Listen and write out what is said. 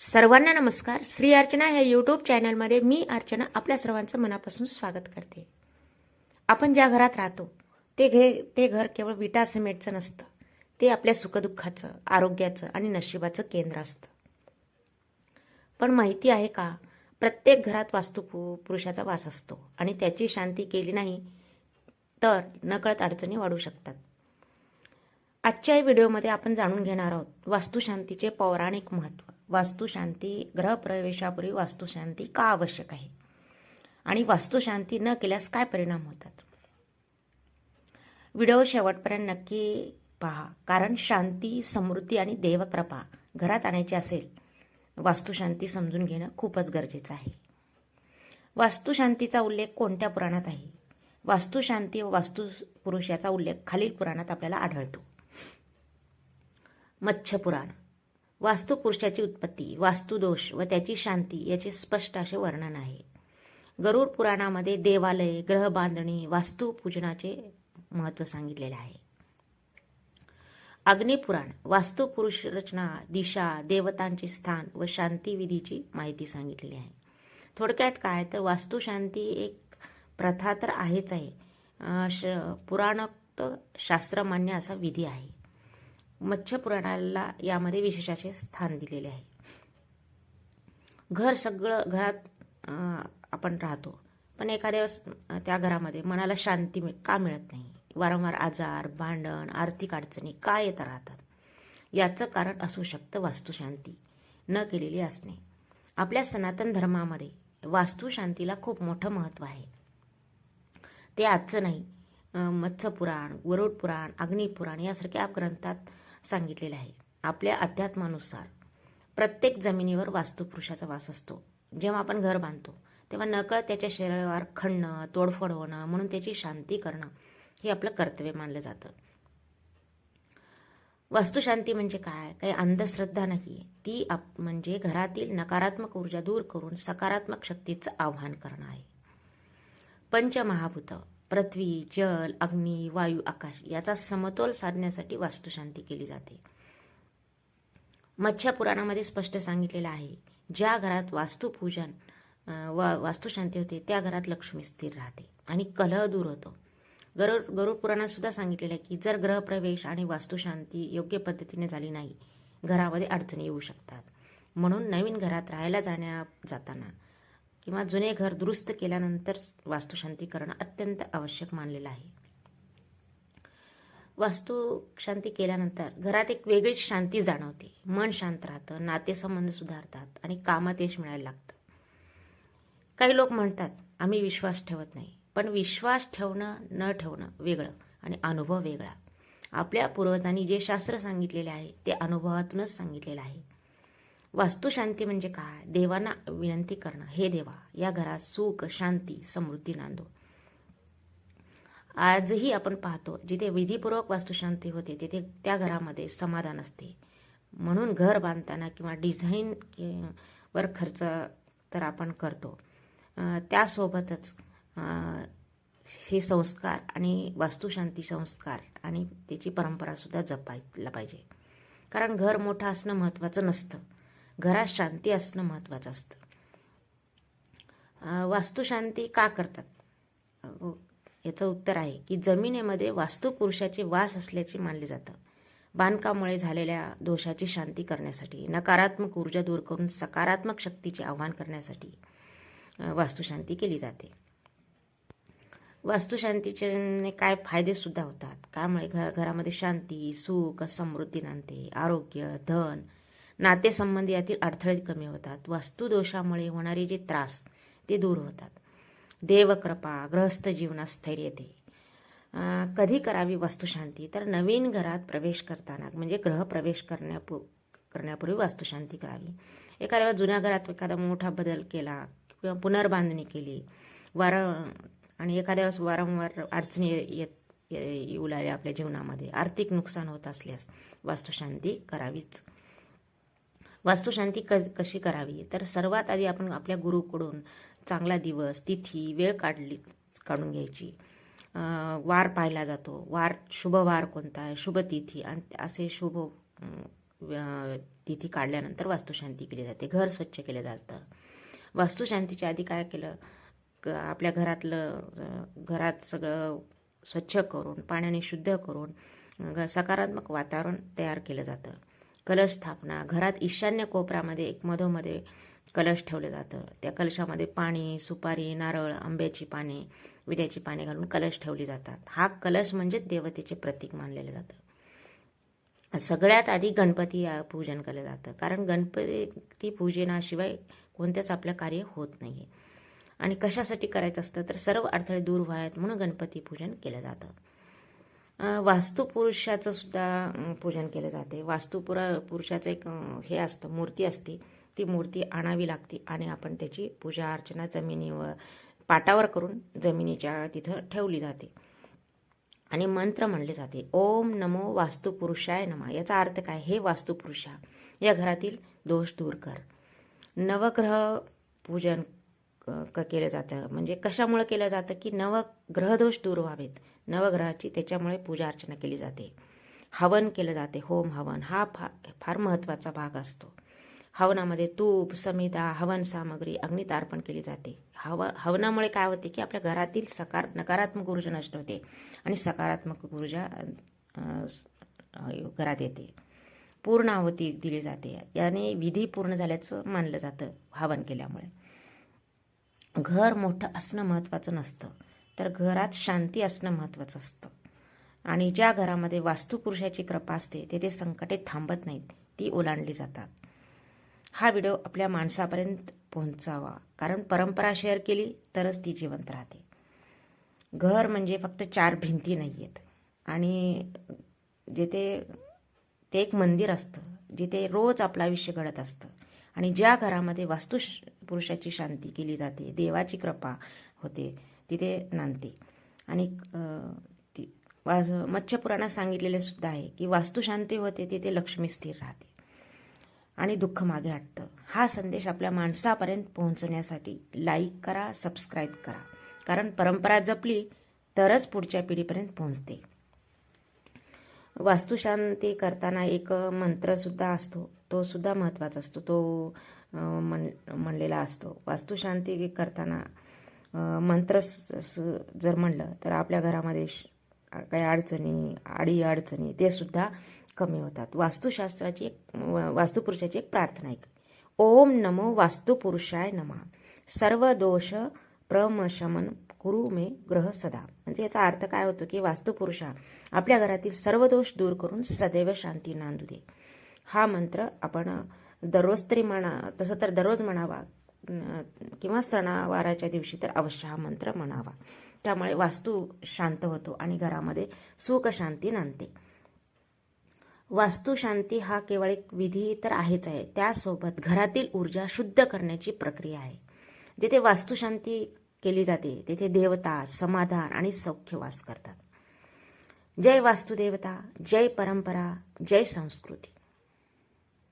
सर्वांना नमस्कार. श्री अर्चना ह्या यूट्यूब चॅनलमध्ये मी अर्चना आपल्या सर्वांचं मनापासून स्वागत करते. आपण ज्या घरात राहतो ते घे ते घर केवळ विटा सिमेंटचं नसतं. ते आपल्या सुखदुःखाचं आरोग्याचं आणि नशिबाचं केंद्र असतं. पण माहिती आहे का प्रत्येक घरात वास्तू पुरुषाचा वास असतो आणि त्याची शांती केली नाही तर नकळत अडचणी वाढू शकतात. आजच्या व्हिडिओमध्ये आपण जाणून घेणार आहोत वास्तुशांतीचे पौराणिक महत्त्व. वास्तुशांती ग्रहप्रवेशापूर्वी वास्तुशांती का आवश्यक आहे? आणि वास्तुशांती न केल्यास काय परिणाम होतात? व्हिडिओ शेवटपर्यंत नक्की पहा. कारण शांती समृद्धी आणि देवकृपा घरात आणायची असेल वास्तुशांती समजून घेणं खूपच गरजेचं आहे. वास्तुशांतीचा उल्लेख कोणत्या पुराणात आहे? वास्तुशांती व वास्तुपुरुष याचा उल्लेख खालील पुराणात आपल्याला आढळतो. मत्स्यपुराण. वास्तुपुरुषाची उत्पत्ती वास्तुदोष व त्याची शांती याचे स्पष्ट असे वर्णन आहे. गरुड पुराणामध्ये देवालय ग्रह बांधणी वास्तुपूजनाचे महत्त्व सांगितलेले आहे. अग्निपुराण वास्तुपुरुष रचना दिशा देवतांचे स्थान व शांतीविधीची माहिती सांगितलेली आहे. थोडक्यात काय? तर वास्तुशांती एक प्रथा तर आहेच आहे. श पुराणोक्त शास्त्रमान्य असा विधी आहे. मत्स्यपुराणाला यामध्ये विशेषाचे स्थान दिलेले आहे. घर सगळं घरात आपण राहतो. पण एखाद्या वेळेस त्या घरामध्ये मनाला शांती मिळ का मिळत नाही? वारंवार आजार भांडण आर्थिक अडचणी का येत राहतात? याचं कारण असू शकतं वास्तुशांती न केलेली असणे. आपल्या सनातन धर्मामध्ये वास्तुशांतीला खूप मोठं महत्त्व आहे. ते आजचं नाही. मत्स्यपुराण गरुड पुराण अग्निपुराण यासारख्या ग्रंथात सांगितलेले आहे. आपल्या अध्यात्मानुसार प्रत्येक जमिनीवर वास्तुपुरुषाचा वास असतो. जेव्हा आपण घर बांधतो तेव्हा नकळत त्याच्या शरीरावर खणणं तोडफोड होणं म्हणून त्याची शांती करणं हे आपलं कर्तव्य मानलं जातं. वास्तुशांती म्हणजे काय? काही अंधश्रद्धा नाही ती आप म्हणजे घरातील नकारात्मक ऊर्जा दूर करून सकारात्मक शक्तीचं आव्हान करणं आहे. पंचमहाभूत पृथ्वी जल अग्नी वायू आकाश याचा समतोल साधण्यासाठी वास्तुशांती केली जाते. मच्छ्या पुराणामध्ये स्पष्ट सांगितलेलं आहे ज्या घरात वास्तुपूजन वा वास्तुशांती होते त्या घरात लक्ष्मी स्थिर राहते आणि कलह दूर होतो. गरुड गरुड पुराणात सुद्धा सांगितलेलं आहे की जर ग्रहप्रवेश आणि वास्तुशांती योग्य पद्धतीने झाली नाही घरामध्ये अडचणी येऊ शकतात. म्हणून नवीन घरात राहायला जाण्या जाताना किंवा जुने घर दुरुस्त केल्यानंतर वास्तुशांती करणं अत्यंत आवश्यक मानलेलं आहे. वास्तुशांती केल्यानंतर घरात एक वेगळीच शांती जाणवते. मन शांत राहतं नातेसंबंध सुधारतात आणि कामात यश मिळायला लागतं. काही लोक म्हणतात आम्ही विश्वास ठेवत नाही. पण विश्वास ठेवणं न ठेवणं वेगळं आणि अनुभव वेगळा. आपल्या पूर्वजांनी जे शास्त्र सांगितलेले आहे ते अनुभवातूनच सांगितलेलं आहे. वास्तुशांती म्हणजे काय? देवांना विनंती करणं. हे देवा या घरात सुख शांती समृद्धी नांदो. आजही आपण पाहतो जिथे विधीपूर्वक वास्तुशांती होते तिथे त्या घरामध्ये समाधान असते. म्हणून घर बांधताना किंवा डिझाईन वर खर्च तर आपण करतो. त्यासोबतच हे संस्कार आणि वास्तुशांती संस्कार आणि त्याची परंपरासुद्धा जपायला पाहिजे. कारण घर मोठं असणं महत्त्वाचं नसतं. घरात शांती असणं महत्त्वाचं असतं. वास्तुशांती का करतात? याचं उत्तर आहे की जमिनीमध्ये वास्तुपुरुषाचे वास असल्याचे मानले जातं. बांधकामामुळे झालेल्या दोषाची शांती करण्यासाठी नकारात्मक ऊर्जा दूर करून सकारात्मक शक्तीचे आव्हान करण्यासाठी वास्तुशांती केली जाते. वास्तुशांतीचे काय फायदे सुद्धा होतात? त्यामुळे घर घरामध्ये शांती सुख समृद्धी नांदते आरोग्य धन नातेसंबंधी यातील अडथळे कमी होतात. वास्तुदोषामुळे होणारे जे त्रास ते दूर होतात. देवकृपा गृहस्थ जीवनात स्थैर्य येते कधी करावी वास्तुशांती? तर नवीन घरात प्रवेश करताना म्हणजे ग्रह प्रवेश करण्यापू करण्यापूर्वी वास्तुशांती करावी. एखाद्या वेळेस जुन्या घरात एखादा मोठा बदल केला किंवा पुनर्बांधणी केली वार आणि एखाद्या वेळेस वारंवार अडचणी येत ये- येऊ लागल्या आपल्या जीवनामध्ये. आर्थिक नुकसान होत असल्यास वास्तुशांती करावीच. वास्तुशांती क कशी करावी? तर सर्वात आधी आपण आपल्या गुरुकडून चांगला दिवस तिथी वेळ काढली काढून घ्यायची. वार पाहिला जातो. वार शुभ वार कोणता आहे? शुभ तिथी. आणि असे शुभ तिथी काढल्यानंतर वास्तुशांती केली जाते. घर स्वच्छ केलं जातं. वास्तुशांतीच्या आधी काय केलं? क आपल्या घरातलं घरात सगळं स्वच्छ करून पाण्याने शुद्ध करून सकारात्मक वातावरण तयार केलं जातं. कलश स्थापना. घरात ईशान्य कोपऱ्यामध्ये एक मधोमध्ये कलश ठेवलं जातं. त्या कलशामध्ये पाणी सुपारी नारळ आंब्याची पाने विड्याची पाने घालून कलश ठेवली जातात. हा कलश म्हणजेच देवतेचे प्रतीक मानलेलं जातं. सगळ्यात आधी गणपती पूजन केलं जातं. कारण गणपती पूजनाशिवाय कोणत्याच आपलं कार्य होत नाही आणि कशासाठी करायचं असतं तर सर्व अडथळे दूर व्हावेत म्हणून गणपती पूजन केलं जातं. वास्तुपुरुषाचं सुद्धा पूजन केलं जाते. वास्तुपुरा पुरुषाचं एक हे असतं मूर्ती असते. ती मूर्ती आणावी लागते आणि आपण त्याची पूजा अर्चना जमिनीवर पाटावर करून जमिनीच्या तिथं ठेवली जाते. आणि मंत्र म्हणले जाते ओम नमो वास्तुपुरुषाय नमा. याचा अर्थ काय? हे वास्तुपुरुषा या घरातील दोष दूर कर. नवग्रह पूजन क- क- केलं जातं. म्हणजे कशामुळे केलं जातं की नवग्रहदोष दूर व्हावेत. नवग्रहाची त्याच्यामुळे पूजा अर्चना केली जाते. हवन केलं जाते होम हवन. हा फा फार महत्त्वाचा भाग असतो. हवनामध्ये तूप समिधा हवन सामग्री अग्नीत अर्पण केली जाते. हव हवनामुळे काय होते की आपल्या घरातील सकार नकारात्मक ऊर्जा नष्ट होते आणि सकारात्मक ऊर्जा घरात येते. पूर्ण आहुती दिली जाते. याने विधी पूर्ण झाल्याचं मानलं जातं हवन केल्यामुळे. घर मोठं असणं महत्त्वाचं नसतं. तर घरात शांती असणं महत्त्वाचं असतं. आणि ज्या घरामध्ये वास्तुपुरुषाची कृपा असते तेथे संकटे थांबत नाहीत. ती ओलांडली जातात. हा व्हिडिओ आपल्या माणसापर्यंत पोहोचावा. कारण परंपरा शेअर केली तरच ती जिवंत राहते. घर म्हणजे फक्त चार भिंती नाही आहेत आणि जिथे ते एक मंदिर असतं जिथे रोज आपलं आयुष्य घडत असतं. आणि ज्या घरामध्ये वास्तु पुरुषाची शांती केली जाते देवाची कृपा होते तिथे नांदते. आणि ती वास मत्स्यपुराणात सांगितलेले सुद्धा आहे की वास्तुशांती होते तिथे लक्ष्मी स्थिर राहते. आणि दुःख मागे हटतं. हा संदेश आपल्या माणसापर्यंत पोहोचण्यासाठी लाईक करा सबस्क्राईब करा. कारण परंपरा जपली तरच पुढच्या पिढीपर्यंत पोहोचते. वास्तुशांती करताना एक मंत्रसुद्धा असतो. तो सुद्धा महत्त्वाचा असतो. तो मन म्हण म्हणलेला असतो. वास्तुशांती करताना मंत्र जर म्हणलं तर आपल्या घरामध्ये श- काही अडचणी आडी अडचणी ते सुद्धा कमी होतात. वास्तुशास्त्राची एक वास्तुपुरुषाची एक प्रार्थना आहे. ओम नमो वास्तुपुरुषाय नमा. सर्व दोष प्रमशमन कुरु मे ग्रह सदा. म्हणजे याचा अर्थ काय होतो की वास्तुपुरुषा आपल्या घरातील सर्व दोष दूर करून सदैव शांती नांदू दे. हा मंत्र आपण दररोज तरी म्हणा तसं तर दररोज म्हणावा किंवा सणावाराच्या दिवशी तर अवश्य हा मंत्र म्हणावा. त्यामुळे वास्तू शांत होतो आणि घरामध्ये सुख शांती नांदते. वास्तुशांती हा केवळ एक विधी तर आहेच आहे. त्यासोबत घरातील ऊर्जा शुद्ध करण्याची प्रक्रिया आहे. जिथे वास्तुशांती केली जाते तेथे देवता समाधान आणि सौख्य वास करतात. जय वास्तुदेवता जय परंपरा जय संस्कृती.